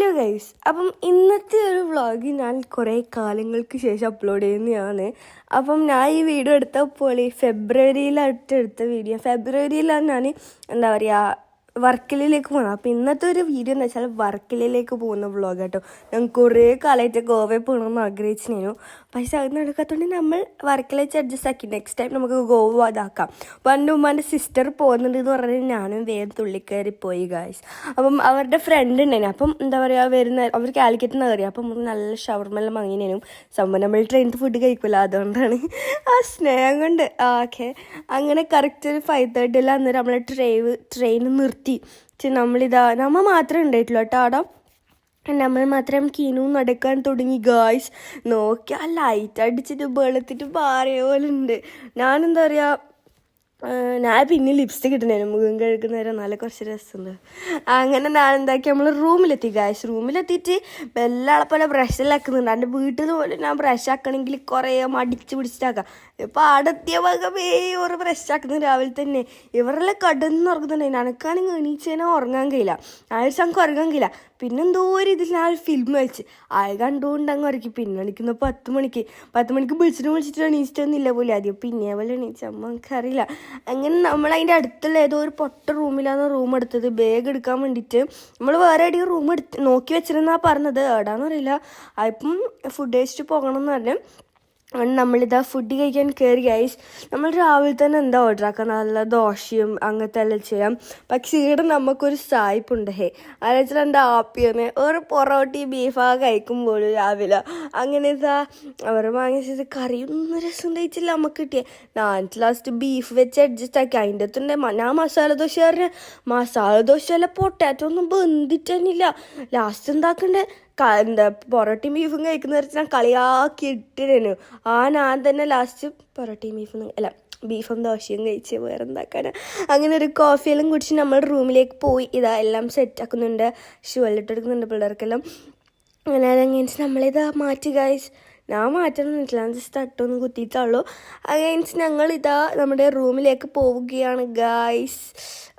Hello guys അപ്പം ഇന്നത്തെ ഒരു വ്ളോഗ് ഞാൻ കുറേ കാലങ്ങൾക്ക് ശേഷം അപ്ലോഡ് ചെയ്യുന്നതാണ്. അപ്പം ഞാൻ ഈ വീഡിയോ എടുത്തപ്പോൾ ഫെബ്രുവരിയിലായിട്ട് എടുത്ത വീഡിയോ ഫെബ്രുവരിയിലാണ് ഞാൻ എന്താ പറയുക വർക്കലിലേക്ക് പോകുന്നത് അപ്പം ഇന്നത്തെ ഒരു വീഡിയോ എന്ന് വെച്ചാൽ വർക്കലയിലേക്ക് പോകുന്ന വ്ളോഗ് കേട്ടോ ഞാൻ കുറേ കാലമായിട്ട് ഗോവയിൽ പോകണമെന്ന് ആഗ്രഹിച്ചിരുന്നു. പക്ഷെ അത് നടക്കാത്തതുകൊണ്ട് നമ്മൾ വർക്കലേക്ക് അഡ്ജസ്റ്റ് ആക്കി. നെക്സ്റ്റ് ടൈം നമുക്ക് ഗോവ ഇതാക്കാം. അപ്പോൾ എന്റെ ഉമ്മാന്റെ സിസ്റ്റർ പോകുന്നുണ്ട് എന്ന് പറഞ്ഞാൽ ഞാനും വേഗം തുള്ളിക്കയറി പോയി ഗായ്സ് അപ്പം അവരുടെ ഫ്രണ്ട് ഉണ്ടായിരുന്നു അപ്പം എന്താ പറയുക വരുന്ന അവർ കാലിക്കറ്റ് നിന്ന് കയറി. അപ്പം നല്ല ഷവർമെല്ലാം വാങ്ങിനേനും സംഭവം നമ്മൾ ട്രെയിനിൽ ഫുഡ് കഴിക്കില്ല അതുകൊണ്ടാണ്. ആ സ്നേഹം കൊണ്ട്. ഓക്കെ അങ്ങനെ കറക്റ്റ് ഒരു ഫൈവ് തേർട്ടിയിൽ അന്നേരം നമ്മളെ ട്രെയിൻ ട്രെയിൻ നിർത്തി. പക്ഷെ നമ്മളിതാ നമ്മൾ മാത്രമേ ഉണ്ടായിട്ടുള്ളൂ കേട്ടോ അവിടെ നമ്മൾ മാത്രം കിനു നടക്കാൻ തുടങ്ങി ഗായ്സ് നോക്കി ആ ലൈറ്റ് അടിച്ചിട്ട് വെളുത്തിട്ട് പാറിയ പോലെ ഉണ്ട് ഞാനെന്താ പറയുക ഞാൻ പിന്നെ ലിപ്സ്റ്റിക് ഇട്ടുണ്ടായിരുന്നു മുഖം കഴുകുന്നവരെ നല്ല കുറച്ച് രസമുണ്ട്. അങ്ങനെ ഞാൻ എന്താക്കി നമ്മൾ റൂമിലെത്തി ഗായ്സ് റൂമിലെത്തിയിട്ട് വെള്ളാളെ പോലെ ബ്രഷിലാക്കുന്നുണ്ട് എന്റെ വീട്ടിൽ പോലെ ഞാൻ ബ്രഷ് ആക്കണമെങ്കിൽ കുറേ മടിച്ച് പിടിച്ചിട്ടാക്കാം ഇപ്പം അടത്തിയ വകമേ ഒരു ബ്രഷ് ആക്കുന്നത് രാവിലെ തന്നെ. ഇവരെല്ലാം കടന്നുറങ്ങുന്നുണ്ടായി എനിക്കാണെങ്കിൽ എണീച്ചേനെ ഉറങ്ങാൻ കഴിയില്ല. ആഴ്ച നമുക്ക് ഉറങ്ങാൻ കഴിയില്ല. പിന്നെ എന്തോ ഒരു ഇതിൽ ഞാൻ ഒരു ഫിലിം വെച്ച് ആയ കണ്ടുകൊണ്ട് അങ്ങ് ഉറക്കി പിന്നെ എണീക്കുന്ന പത്ത് മണിക്ക്. പത്ത് മണിക്ക് വിളിച്ചിട്ട് വിളിച്ചിട്ട് എണീച്ചിട്ടൊന്നുമില്ല പോലെ. ആദ്യം പിന്നെ പോലെ എണീച്ച. അമ്മ എനിക്കറിയില്ല. അങ്ങനെ നമ്മൾ അതിന്റെ അടുത്തുള്ള ഏതോ ഒരു പൊട്ട റൂമിലാണ് റൂം എടുത്തത്. ബാഗ് എടുക്കാൻ വേണ്ടിയിട്ട്. നമ്മൾ വേറെ എവിടെയും റൂം എടുത്ത് നോക്കി വെച്ചിരുന്നാ പറഞ്ഞത്. എവിടാന്ന് അപ്പം ഫുഡ് കഴിച്ചിട്ട് പോകണം എന്ന് അങ്ങനെ നമ്മളിതാ ഫുഡ് കഴിക്കാൻ കയറി ഗൈസ് നമ്മൾ രാവിലെ തന്നെ എന്താ ഓർഡർ ആക്കുക നല്ല ദോശയും അങ്ങനത്തെ എല്ലാം ചെയ്യാം. പക്ഷേ ഇവിടെ നമുക്കൊരു സായിപ്പുണ്ട് ഹേ. അതെച്ചാൽ എന്താ ആപ്പിയാണ്. ഒരു പൊറോട്ടി ബീഫാ കഴിക്കുമ്പോൾ രാവിലെ. അങ്ങനെ ഇതാ അവർ വാങ്ങിച്ചത് രസം കഴിച്ചില്ല നമുക്ക് കിട്ടിയ. ഞാൻ ലാസ്റ്റ് ബീഫ് വെച്ച് അഡ്ജസ്റ്റ് ആക്കി. അതിന്റെ അകത്തുണ്ട് ഞാൻ മസാല ദോശ പറഞ്ഞ. മസാല ദോശ അല്ല പൊട്ടാറ്റോ ഒന്നും ബന്ധിട്ടന്നില്ല ലാസ്റ്റ് എന്താക്കണ്ടേ? എന്താ പൊറോട്ടയും ബീഫും കഴിക്കുന്ന ഞാൻ കളിയാക്കി ഇട്ടിരുന്നു ആ ഞാൻ തന്നെ ലാസ്റ്റ് പൊറോട്ടയും ബീഫും അല്ല ബീഫും ദോശയും കഴിച്ച് വേറെ എന്താക്കാനാ അങ്ങനെ ഒരു കോഫിയെല്ലാം കുടിച്ച് നമ്മൾ റൂമിലേക്ക് പോയി ഇതാ എല്ലാം സെറ്റ് ആക്കുന്നുണ്ട് ഇട്ടെടുക്കുന്നുണ്ട് പിള്ളേർക്കെല്ലാം. അങ്ങനെ അതങ്ങനെ നമ്മളിതാ മാറ്റി ഗൈസ് ഞാൻ മാറ്റണം ഞാൻ ജസ്റ്റ് തട്ടൊന്ന് കുത്തിയിട്ടുള്ളൂ അഗൈൻസ് ഞങ്ങൾ ഇതാ നമ്മുടെ റൂമിലേക്ക് പോവുകയാണ് ഗായ്സ്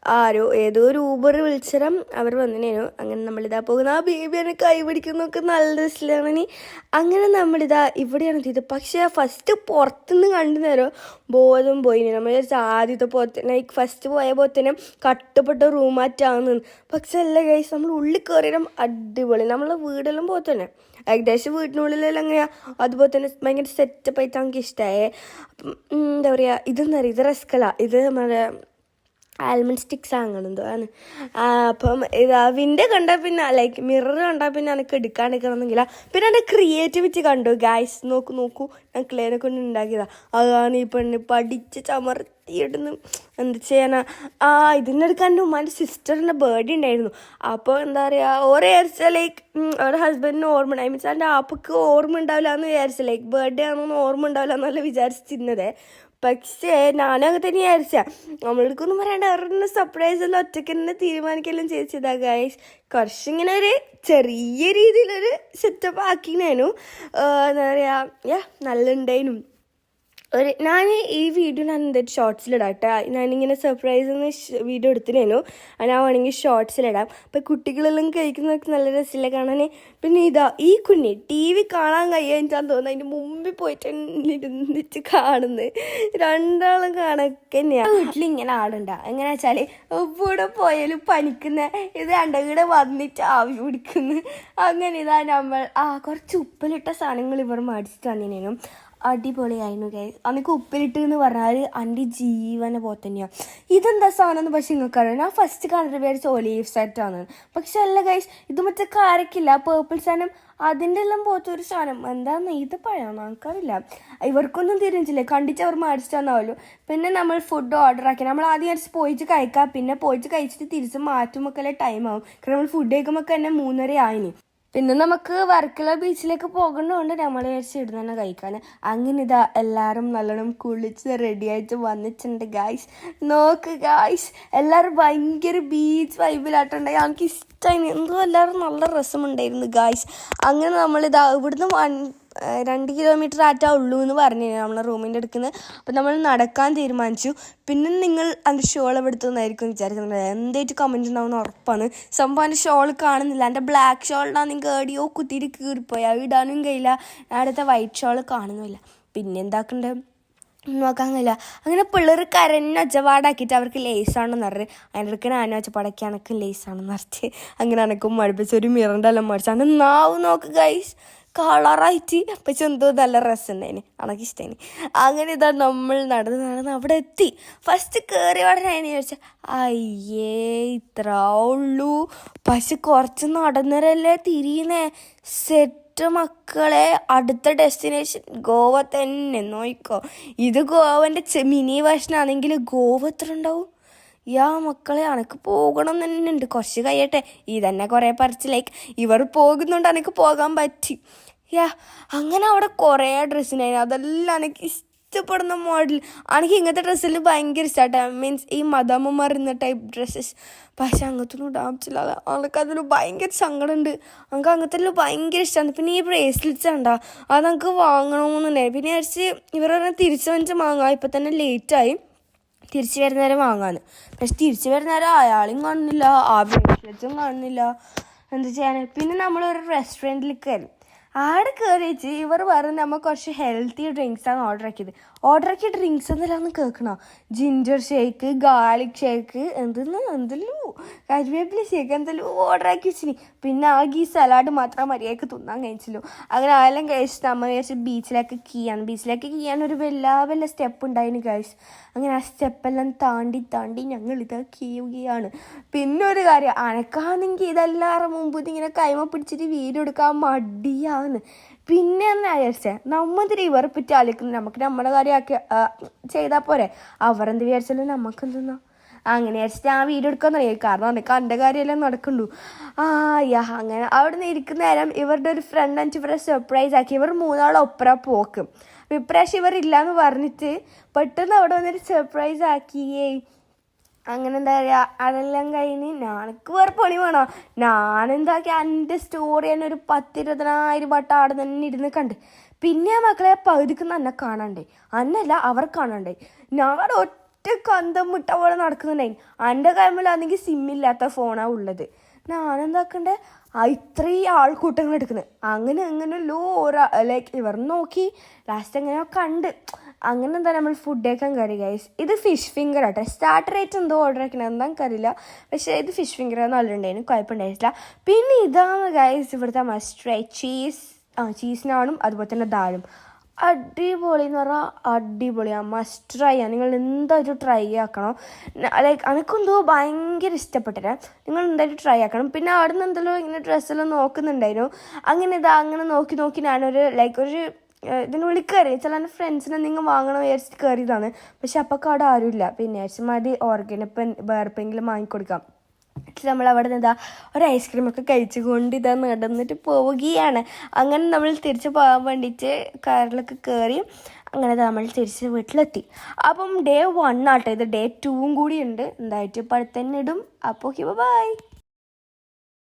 ആരോ ഏതോ ഒരു ഊബർ വിളിച്ചരം അവർ വന്നിനേനു. അങ്ങനെ നമ്മളിതാ പോകുന്ന. ആ ബേബിനെ കൈ പിടിക്കുന്നൊക്കെ നല്ല രസത്തിലാണ് അങ്ങനെ നമ്മളിതാ ഇവിടെയാണ് എത്തിയത്. പക്ഷേ ഫസ്റ്റ് പുറത്തുനിന്ന് കണ്ടു നേരം ബോധം പോയി. നമ്മൾ ആദ്യത്തെ പോലെ ലൈക്ക് ഫസ്റ്റ് പോയ പോലെ തന്നെ കട്ടപ്പെട്ട റൂമാറ്റാന്ന് പക്ഷെ അല്ല ഗൈസ് നമ്മൾ ഉള്ളിൽ കയറിയാലും അടിപൊളി. നമ്മളെ വീടെല്ലാം പോലെ തന്നെ. ഏകദേശം വീട്ടിനുള്ളിലെല്ലാം അങ്ങനെയാ അതുപോലെ തന്നെ ഭയങ്കര സെറ്റപ്പ് ആയിട്ട് നമുക്ക് ഇഷ്ടമായേ അപ്പം എന്താ പറയുക ഇതെന്ന് പറയുക ഇത് റിസ്ക്കല്ല ഇത് നമ്മുടെ ആൽമണ്ട് സ്റ്റിക്സ് അങ്ങനെ എന്തോ ആണ് അപ്പം ഇത് വിന്റെ കണ്ടാൽ പിന്നെ ലൈക്ക് മിറർ കണ്ടാൽ പിന്നെ എനിക്ക് എടുക്കാണ്ടിരിക്കണമെന്നില്ല. പിന്നെ എന്റെ ക്രിയേറ്റിവിറ്റി കണ്ടു ഗായ്സ് നോക്കൂ നോക്കൂ. ഞാൻ ക്ലേനെ കൊണ്ട് ഉണ്ടാക്കിയതാണ് അതാണ് ഈ പെണ്ണ് പഠിച്ച് ചമർത്തിയിടുന്നു എന്ത് ചെയ്യാനാ? ആ ഇതിന്റെ അടുക്കാൻ എന്റെ ഉമ്മാന്റെ സിസ്റ്ററിന്റെ ബർത്ത്ഡേ ഉണ്ടായിരുന്നു. അപ്പോൾ എന്താ പറയുക ഓരോ വിചാരിച്ച ലൈക്ക് അവരുടെ ഹസ്ബൻഡിന് ഓർമ്മ ഉണ്ടായി. മീൻസ് എന്റെ ആപ്പക്ക് ഓർമ്മ ഉണ്ടാവില്ല എന്ന് വിചാരിച്ചു ലൈക്ക് ബർത്ത്ഡേ ആണെന്ന് ഓർമ്മ ഉണ്ടാവില്ല എന്നല്ല വിചാരിച്ചിരുന്നത് പക്ഷേ ഞാനും അങ്ങനെ തന്നെ വിചാരിച്ച. നമ്മളെടുക്കൊന്നും പറയാണ്ട് അവരുടെ സർപ്രൈസ് എല്ലാം ഒറ്റയ്ക്ക് തന്നെ തീരുമാനിക്കലും ചേച്ചിതാ ഗൈസ് കുറച്ചിങ്ങനെ ഒരു ചെറിയ രീതിയിലൊരു സെറ്റപ്പ് ആക്കിനേനു എന്താ പറയുക നല്ലുണ്ടേനും ഒരു ഞാൻ ഈ വീഡിയോ ഞാൻ എന്തായാലും ഷോർട്സിലിടാം കേട്ടോ ഞാനിങ്ങനെ സർപ്രൈസ് എന്ന് വീഡിയോ എടുത്തിരുന്നു ഞാൻ വേണമെങ്കിൽ ഷോർട്സിലിടാം അപ്പം കുട്ടികളെല്ലാം കഴിക്കുന്നതൊക്കെ നല്ല രസമില്ല കാണാൻ പിന്നെ ഇതാ ഈ കുഞ്ഞി ടി വി കാണാൻ കഴിയാൻ തോന്നുന്നു. അതിന്റെ മുമ്പിൽ പോയിട്ട് ഇരുന്നിട്ട് കാണുന്നത് രണ്ടാളും കാണൊക്കെ തന്നെയാണ് വീട്ടിൽ ഇങ്ങനെ ആടുണ്ട എങ്ങനെ വെച്ചാൽ എവിടെ പോയാലും പനിക്കുന്ന. ഇത് രണ്ടവിടെ വന്നിട്ട് ആവി പിടിക്കുന്നു. അങ്ങനെ ഇതാ നമ്മൾ ആ കുറച്ച് ഉപ്പിലിട്ട സാധനങ്ങൾ ഇവർ മേടിച്ചിട്ട് തന്നിനേനും അടിപൊളിയായിരുന്നു ഗൈസ് അന്നൊക്കെ ഉപ്പിലിട്ട് എന്ന് പറഞ്ഞാൽ എന്റെ ജീവനെ പോലെ തന്നെയാണ് ഇതെന്താ സാധനം എന്ന് പക്ഷെ നിങ്ങൾക്ക് അറിയാം ഞാൻ ഫസ്റ്റ് കണ്ടിട്ട് വിചാരിച്ച ഒലീവ് സെറ്റാണ് പക്ഷെ അല്ല ഗൈസ് ഇത് മറ്റേ കാരക്കില്ല പേർപ്പിൾ സാധനം അതിന്റെ എല്ലാം പോലത്തെ ഒരു സാധനം. എന്താന്ന് ഇത് പഴമാണ് നമുക്കറിയില്ല. ഇവർക്കൊന്നും തിരിഞ്ഞില്ല കണ്ടിച്ച് അവർ മേടിച്ചിട്ട് തന്നാവല്ലോ പിന്നെ നമ്മൾ ഫുഡ് ഓർഡർ ആക്കി. നമ്മൾ ആദ്യം വിചാരിച്ച് പോയിട്ട് കഴിക്കാം. പിന്നെ പോയിട്ട് കഴിച്ചിട്ട് തിരിച്ച് മാറ്റുമ്പോൾ ടൈം ആവും. കാരണം നമ്മൾ ഫുഡ് കഴിക്കുമ്പോൾ തന്നെ മൂന്നര ആയിനി. പിന്നെ നമുക്ക് വർക്കല ബീച്ചിലേക്ക് പോകുന്നതുകൊണ്ട് നമ്മൾ വിചാരിച്ച് ഇവിടെ തന്നെ കഴിക്കാൻ അങ്ങനെ ഇതാ എല്ലാവരും നല്ലോണം കുളിച്ച് റെഡി ആയിട്ട് വന്നിട്ടുണ്ട് ഗായ്സ് നോക്ക് ഗായ്സ് എല്ലാവരും ഭയങ്കര ബീച്ച് വൈബിലായിട്ടുണ്ടായി എനിക്ക് ഇഷ്ടമായി എന്തോ എല്ലാവരും നല്ല രസമുണ്ടായിരുന്നു ഗായ്സ് അങ്ങനെ നമ്മളിതാ ഇവിടുന്ന് വൺ രണ്ട് കിലോമീറ്റർ ആറ്റാ ഉള്ളൂ എന്ന് പറഞ്ഞു നമ്മളെ റൂമിന്റെ അടുക്കുന്ന. അപ്പം നമ്മൾ നടക്കാൻ തീരുമാനിച്ചു. പിന്നെ നിങ്ങൾ അതിന്റെ ഷോൾ എടുത്തുനിന്നായിരിക്കും വിചാരിക്കുന്നത്? എന്തായിട്ട് കമന്റ് ഉണ്ടാവുന്ന ഉറപ്പാണ്. സംഭവം എന്റെ ഷോൾ കാണുന്നില്ല. എന്റെ ബ്ലാക്ക് ഷോളിനാണെങ്കിൽ ഏടിയോ കുത്തിയിട്ട് കീറിപ്പോയി. അത് ഇടാനും കഴിയില്ല. അടുത്ത വൈറ്റ് ഷോൾ കാണുന്നുമില്ല. പിന്നെ എന്താക്കണ്ടേ? നോക്കാൻ കഴിയില്ല അങ്ങനെ പിള്ളേർ കരഞ്ഞ ഒച്ചപാടാക്കിയിട്ട് അവർക്ക് ലേസാണെന്ന് പറഞ്ഞ്. അതിന്റെ ഇടയ്ക്ക് ഞാൻ ഒച്ചപ്പാടാക്കി അനക്ക് ലേസാണെന്ന് പറഞ്ഞ് അങ്ങനെ അനക്കും മടുപ്പിച്ച് ഒരു മിറണ്ടെല്ലാം മടിച്ച് അങ്ങനെ നാവ് നോക്ക് ഗൈസ് കളറായിട്ട്. പക്ഷെ എന്തോ നല്ല രസമുണ്ടായിന്. അനക്ക് ഇഷ്ടമായി അങ്ങനെ ഇതാ നമ്മൾ നടന്ന് നടന്ന് അവിടെ എത്തി. ഫസ്റ്റ് കയറി ഉടനെ അതിനെ ചോദിച്ചാൽ അയ്യേ ഇത്ര ഉള്ളൂ. പക്ഷെ കുറച്ച് നടന്നരല്ലേ തിരിയുന്നേ? സെറ്റ് ഒറ്റ മക്കളെ അടുത്ത ഡെസ്റ്റിനേഷൻ ഗോവ തന്നെ. നോയിക്കോ. ഇത് ഗോവന്റെ മിനി വേഷനാണെങ്കിൽ ഗോവ എത്ര ഉണ്ടാവും? യാ മക്കളെ അനക്ക് പോകണം തന്നെ ഉണ്ട്. കുറച്ച് കഴിയട്ടെ. ഈ തന്നെ കുറേ പറിച്ച് ലൈക്ക് ഇവർ പോകുന്നുണ്ട് അനക്ക് പോകാൻ പറ്റി. യാ അങ്ങനെ അവിടെ കുറേ ഡ്രസ്സിനായി അതെല്ലാം എനിക്ക് ഇഷ്ടപ്പെടുന്ന മോഡൽ എനിക്ക് ഇങ്ങനത്തെ ഡ്രസ്സിൽ ഭയങ്കര ഇഷ്ടമായിട്ട് മീൻസ് ഈ മദാമ്മമാർ ഇന്ന ടൈപ്പ് ഡ്രസ്സസ് പക്ഷെ അങ്ങനത്തൊന്നും ഇടാൻ പറ്റില്ല. അവൾക്ക് അതിന് ഭയങ്കര സങ്കടമുണ്ട് നമുക്ക് അങ്ങനത്തെ ഭയങ്കര ഇഷ്ടമാണ് പിന്നെ ഈ ബ്രേസ്ലെറ്റ്സ് ഉണ്ടോ അത് നമുക്ക് വാങ്ങണമെന്നുണ്ടായി പിന്നെ അടിച്ച് ഇവർ പറഞ്ഞാൽ തിരിച്ചു വന്നിട്ട് വാങ്ങാം ഇപ്പം തന്നെ ലേറ്റായി തിരിച്ചു വരുന്നേരം വാങ്ങാന്ന് പക്ഷെ തിരിച്ചു വരുന്നേരം അയാളും കാണുന്നില്ല ആ ബ്രേസ്ലെറ്റ്സും കാണുന്നില്ല. എന്താ ചെയ്യാൻ പിന്നെ നമ്മളൊരു റെസ്റ്റോറന്റിൽ കയറി ആടെ ചേച്ചി ഇവർ പറഞ്ഞ് നമ്മൾ കുറച്ച് ഹെൽത്തി ഡ്രിങ്ക്സ് ആണ് ഓർഡർ ആക്കിയത്. ഓർഡർ ആക്കിയ ഡ്രിങ്ക്സ് എന്തെല്ലാം കേൾക്കണോ? ജിഞ്ചർ ഷേക്ക് ഗാർലിക് ഷേക്ക് എന്തെന്ന് എന്തെല്ലോ കരിവേപ്പില ഷേക്ക് എന്തെല്ലോ ഓർഡർ ആക്കി വെച്ചിനി. പിന്നെ ആകെ ഈ സലാഡ് മാത്രം മര്യാദയ്ക്ക് തിന്നാൻ കഴിച്ചല്ലോ. അങ്ങനെ അതെല്ലാം കഴിച്ചിട്ട് അമ്മ വിചാരിച്ച് ബീച്ചിലേക്ക് കീയാണ്. ബീച്ചിലേക്ക് കീയാൻ ഒരു വല്ല വല്ല സ്റ്റെപ്പ് ഉണ്ടായിന് കഴിച്ച് അങ്ങനെ ആ സ്റ്റെപ്പെല്ലാം താണ്ടി താണ്ടി ഞങ്ങൾ ഇത് കീയുകയാണ്. പിന്നെ ഒരു കാര്യം അനക്കാണെങ്കിൽ ഇതെല്ലാവരുടെ മുമ്പ് ഇങ്ങനെ കൈമ പിടിച്ചിട്ട് വീഡിയോ എടുക്കാൻ മടിയാന്ന് പിന്നെ എന്നാ വിചാരിച്ചേ? നമ്മതിരി ഇവർ പറ്റി ആലോചിക്കുന്നു നമുക്ക് നമ്മുടെ കാര്യമാക്കി ചെയ്താൽ പോരെ. അവരെന്ത് വിചാരിച്ചാലും നമുക്ക് എന്തെന്നാ അങ്ങനെ വിചാരിച്ചിട്ട് ആ വീഡിയോ എടുക്കാൻ തുടങ്ങി. കാരണം എനിക്ക് എന്റെ കാര്യമെല്ലാം നടക്കുള്ളൂ. ആ യാ അങ്ങനെ അവിടെ നിന്ന് ഇരിക്കുന്ന നേരം ഇവരുടെ ഒരു ഫ്രണ്ട് അഞ്ച് ഇവരെ സർപ്രൈസ് ആക്കി. ഇവർ മൂന്നാളൊപ്പര പോക്കും. ഇപ്രാവശ്യം ഇവർ ഇല്ലയെന്ന് പറഞ്ഞിട്ട് പെട്ടെന്ന് അവിടെ വന്നൊരു സർപ്രൈസ് ആക്കിയേ അങ്ങനെ എന്താ പറയുക അതെല്ലാം കഴിഞ്ഞ് ഞാനക്ക് വേറെ പണി വേണോ? ഞാനെന്താക്കി എന്റെ സ്റ്റോറി തന്നെ ഒരു പത്തിരുപതിനായിരം വട്ടം അവിടെ തന്നെ ഇരുന്ന് കണ്ട്. പിന്നെ മക്കളെ പകുതിക്കുന്ന എന്നെ കാണണ്ടേ? അന്നല്ല അവർ കാണണ്ടേ? ഞാൻ ഒറ്റ കന്തം മുട്ട പോലെ നടക്കുന്നുണ്ടായി എന്റെ കൈമിലാണെങ്കിൽ സിമ്മില്ലാത്ത ഫോണാണ് ഉള്ളത്. ഞാനെന്താക്കണ്ടേ ഇത്രയും ആൾക്കൂട്ടങ്ങൾ എടുക്കുന്നത് അങ്ങനെ അങ്ങനെ ലോറ ലൈക്ക് ഇവർ നോക്കി ലാസ്റ്റ് എങ്ങനെയോ കണ്ട്. അങ്ങനെ എന്താ നമ്മൾ ഫുഡ് കഴിക്കാൻ കയറി ഗൈസ് ഇത് ഫിഷ് ഫിംഗർ ആട്ടെ. സ്റ്റാർട്ടർ ആയിട്ട് എന്തോ ഓർഡർ ആക്കണം എന്താ അറിയില്ല. പക്ഷേ ഇത് ഫിഷ് ഫിംഗർ നല്ലുണ്ടായിരുന്നു കുഴപ്പമുണ്ടായിട്ടില്ല. പിന്നെ ഇതാണ് ഗൈസ് ഇവിടുത്തെ മസ്റ്റർ ചീസ് ആ ചീസിനാണും അതുപോലെ തന്നെ ദാലും. അടിപൊളി എന്ന് പറഞ്ഞാൽ അടിപൊളിയാണ് മസ്റ്റ് ട്രൈ ആണ് നിങ്ങൾ എന്തായാലും ട്രൈ ആക്കണം. ലൈക്ക് എനിക്കെന്തോ ഭയങ്കര ഇഷ്ടപ്പെട്ടിട്ട് നിങ്ങൾ എന്തായാലും ട്രൈ ആക്കണം. പിന്നെ അവിടെ നിന്ന് എന്തെല്ലാം ഇങ്ങനെ ഡ്രസ്സെല്ലാം നോക്കുന്നുണ്ടായിരുന്നു. അങ്ങനെ ഇതാ അങ്ങനെ നോക്കി നോക്കി ഞാനൊരു ലൈക്ക് ഒരു ഇതിന് ഉള്ളിൽ കയറി ചില എന്റെ ഫ്രണ്ട്സിനെ നിങ്ങൾ വാങ്ങണം വിചാരിച്ചിട്ട് കയറിയതാണ് പക്ഷെ അപ്പൊക്കെ അവിടെ ആരുമില്ല. പിന്നെ വിചാരിച്ചു മതി ഓർഗനിപ്പം വേർപ്പെങ്കിലും വാങ്ങിക്കൊടുക്കാം. നമ്മൾ അവിടെ നിന്ന് ഇതാ ഒരു ഐസ്ക്രീം ഐസ്ക്രീമൊക്കെ കഴിച്ചുകൊണ്ട് ഇതാ നടന്നിട്ട് പോവുകയാണ്. അങ്ങനെ നമ്മൾ തിരിച്ച് പോകാൻ വേണ്ടിയിട്ട് കാറിലൊക്കെ കയറി അങ്ങനെ നമ്മൾ തിരിച്ച് വീട്ടിലെത്തി. അപ്പം ഡേ വൺ ആട്ടെ ഇത് ഡേ ടൂവും കൂടി ഉണ്ട്. എന്തായിട്ട് ഇപ്പോൾ ഇടും. അപ്പോൾ ഓക്കെ ബൈ